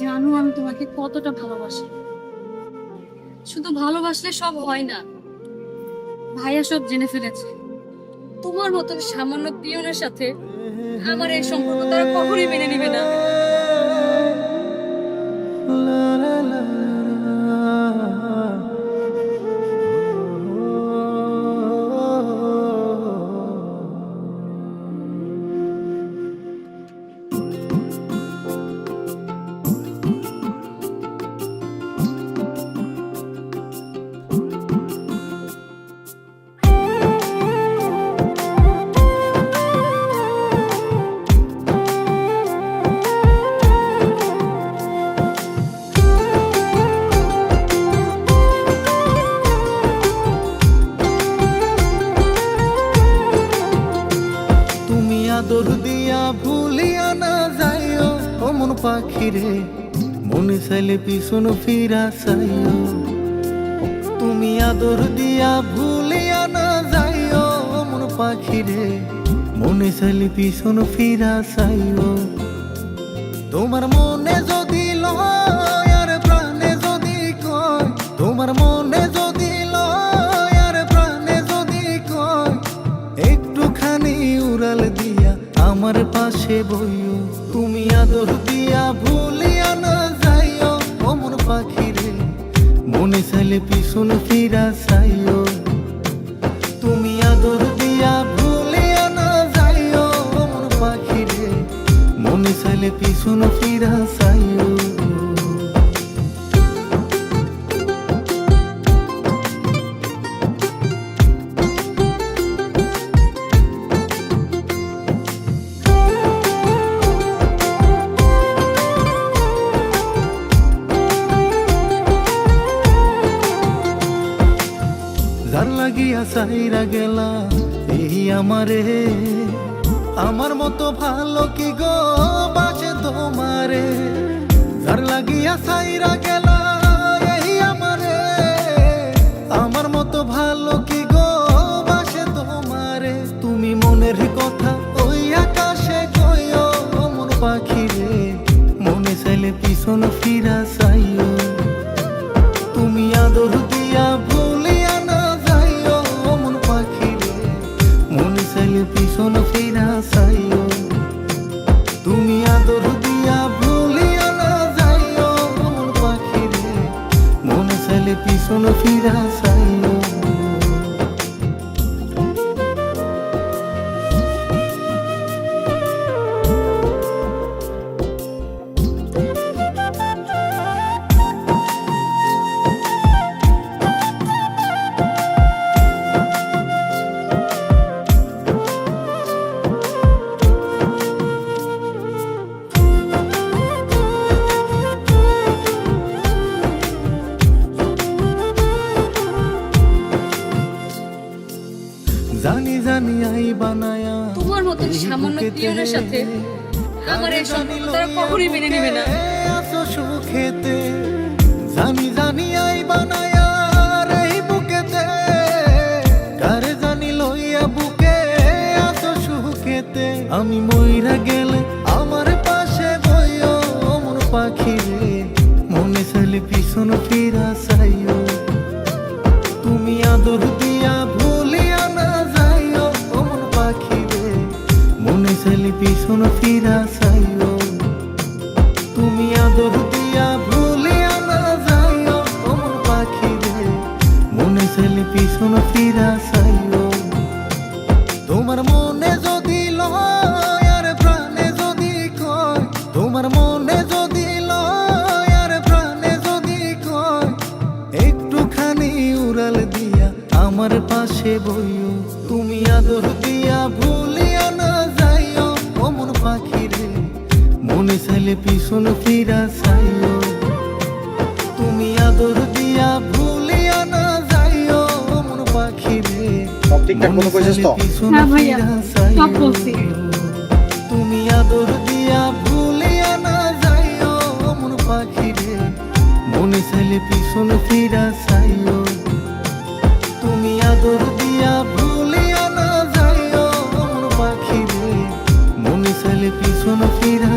জানো আমি তোমাকে কতটা ভালোবাসি। শুধু ভালোবাসলে সব হয় না। ভাইয়া সব জেনে ফেলেছে। তোমার মতো সামান্য পিয়নের সাথে আমার এই সম্পর্ক তারা কখনই মেনে নিবে না। আদর দিয়া ভুলিয়া না যাইও। অমন পাখিরে, মনে চাইলে পিছন ফিরা চাইও। তুমি আদর দিয়া ভুলিয়া না যাইও। অমন পাখিরে, মনে চাইলে পিছন ফিরা চাইও। তোমার মনে যদি লয় আদর দিয়া ভুলিয়া না যাইও অমন পাখিরে। মনে চাইলে পিছন ফিরা চাইও। সাইরা গেলা, এই আমারে। আমার মতো ভালো কি গো বাসে তোমারে। যার লাগিয়া সাইরা গেলা তুমি কথা চাইলে পিছন ফিরা পিছন ফিরা চাইও। তুমি আদর দিয়া ভুলিয়া না যাইও। মন পাখিরে মনে চাইলে পিছন ফিরা চাইও। তোমার মতো সামান্য পিয়নের সাথে আমার এই সম্পর্ক তারা কখনোই মেনে নেবে না। সুখেতে জানি জানি আই বানায়া এই বুকেতে কারে জানি লইয়া বুকে আসো সুখেতে আমি মইরা গেলে আমার পাশে বইও মন পাখি মনে চাইলে পিছন ফিরা পিছন ফিরা চাইও তুমি আদর দিয়া ভুলিয়া না যাইও। অমন পাখি মনে পিছন ফিরা চাইও তোমার মনে যদি লয় আর প্রাণে যদি কয়, তোমার মনে যদি লয় আর প্রাণে যদি কয়, একটুখানি উড়াল দিয়া আমার পাশে বইও। তুমি আদর দিয়া ভুলিয়া মনে চাইলে পিছন ফিরা চাইও তুমি আদর দিয়া ভুলিয়া না যাইও। অমন পাখি রে সব ঠিকঠাক মতো কইছিস তো? হ্যাঁ ভাইয়া, সব বলছি। তুমি আদর দিয়া ভুলিয়া না যাইও। মন পাখি রে মনে চাইলে পিছন ফিরা চাইও তুমি আদর দিয়া ভুলিয়া না যাইও। মন পাখি রে মনে চাইলে পিছন ফিরা